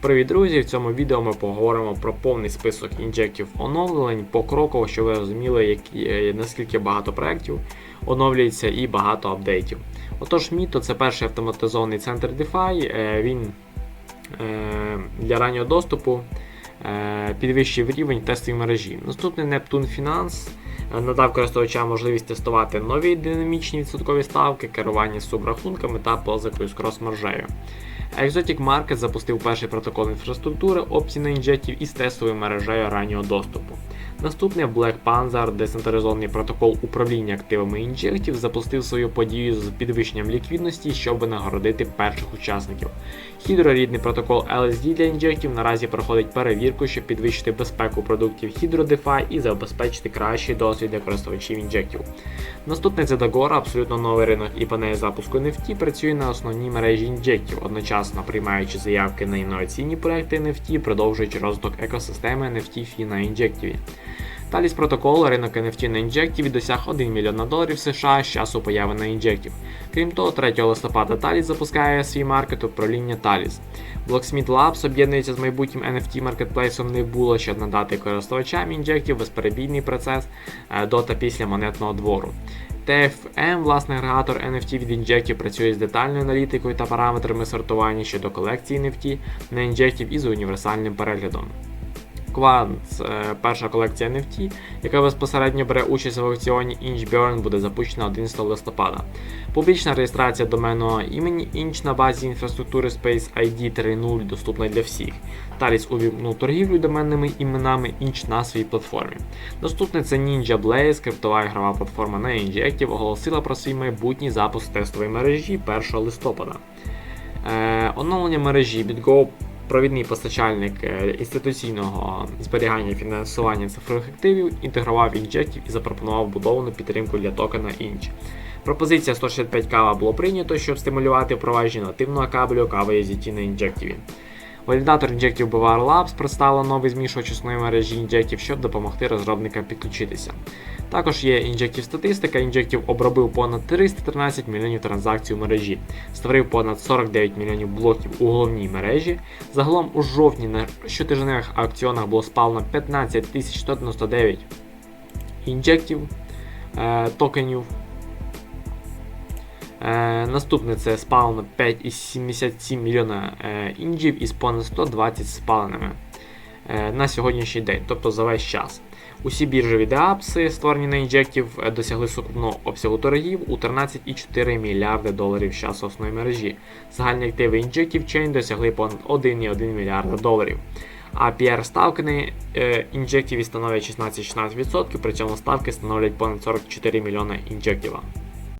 Привіт, друзі! В цьому відео ми поговоримо про повний список інжектів оновлень покроково, щоб ви розуміли, які, е, наскільки багато проєктів оновлюється і багато апдейтів. Отож, Mito це перший автоматизований центр DeFi. е, Він е, для раннього доступу підвищив рівень тестової мережі. Наступний Finance е, надав користувачам можливість тестувати нові динамічні відсоткові ставки, керування субрахунками та позикою з крос-маржею. Exotic Market запустив перший протокол інфраструктури опцій на інжектів із тестовою мережею раннього доступу. Наступний Black Panther, децентралізований протокол управління активами інжектів, запустив свою подію з підвищенням ліквідності, щоб нагородити перших учасників. Хідрорідний протокол LSD для інжектів наразі проходить перевірку, щоб підвищити безпеку продуктів HydroDeFi і забезпечити кращий досвід для користувачів інжектів. Наступний це Dagora, абсолютно новий ринок і панель запуску NFT працює на основній мережі інжектів, одночасно приймаючи заявки на інноваційні проекти NFT, продовжуючи розвиток екосистеми NFT фі на інжектіві. Таліс протокол, ринок NFT на інжектіві досяг 1 мільйон доларів США з часу появи на інжектів. Крім того, 3 листопада Таліс запускає свій маркет управління Таліс. Blocksmith Labs об'єднується з майбутнім NFT маркетплейсом Nebula, щоб надати користувачам інжектів безперебійний процес е, до та після монетного двору. TFM, власне, агрегатор NFT від інжектів, працює з детальною аналітикою та параметрами сортування щодо колекції NFT на інжектів і з універсальним переглядом. Quant, е, перша колекція NFT, яка безпосередньо бере участь в аукціоні Inchburn, буде запущена 11 листопада. Публічна реєстрація доменного імені Inch на базі інфраструктури Space ID 3.0 доступна для всіх. Таліс увімкнув торгівлю доменними іменами Inch на своїй платформі. Наступне це Ninja Blaze, криптова ігрова платформа на Injective, оголосила про свій майбутній запуск тестової мережі 1 листопада. Е, оновлення мережі BitGo провідний постачальник е, інституційного зберігання і фінансування цифрових активів, інтегрував інжектів і запропонував будовану підтримку для токена Інч. Пропозиція 165 кава було прийнято, щоб стимулювати впровадження нативного кабелю кави EZT на інжективі. Валідатор інжектів BVR Labs представила новий змішувач основної мережі інжектів, щоб допомогти розробникам підключитися. Також є інжектів статистика. Інжектів обробив понад 313 мільйонів транзакцій у мережі, створив понад 49 мільйонів блоків у головній мережі. Загалом у жовтні на щотижневих аукціонах було спалено 15 199 інжектів е, токенів. Е, наступне це спалено 5,77 мільйона е, інжів із понад 120 спаленими е, на сьогоднішній день, тобто за весь час. Усі біржові деапси, створені на інжектів, е, досягли сукупного обсягу торгів у 13,4 мільярди доларів з часу основної мережі. Загальні активи інжектів Chain досягли понад 1,1 мільярда доларів. А PR ставки на е, інжективі становлять 16-16%, при цьому ставки становлять понад 44 мільйона інжектива.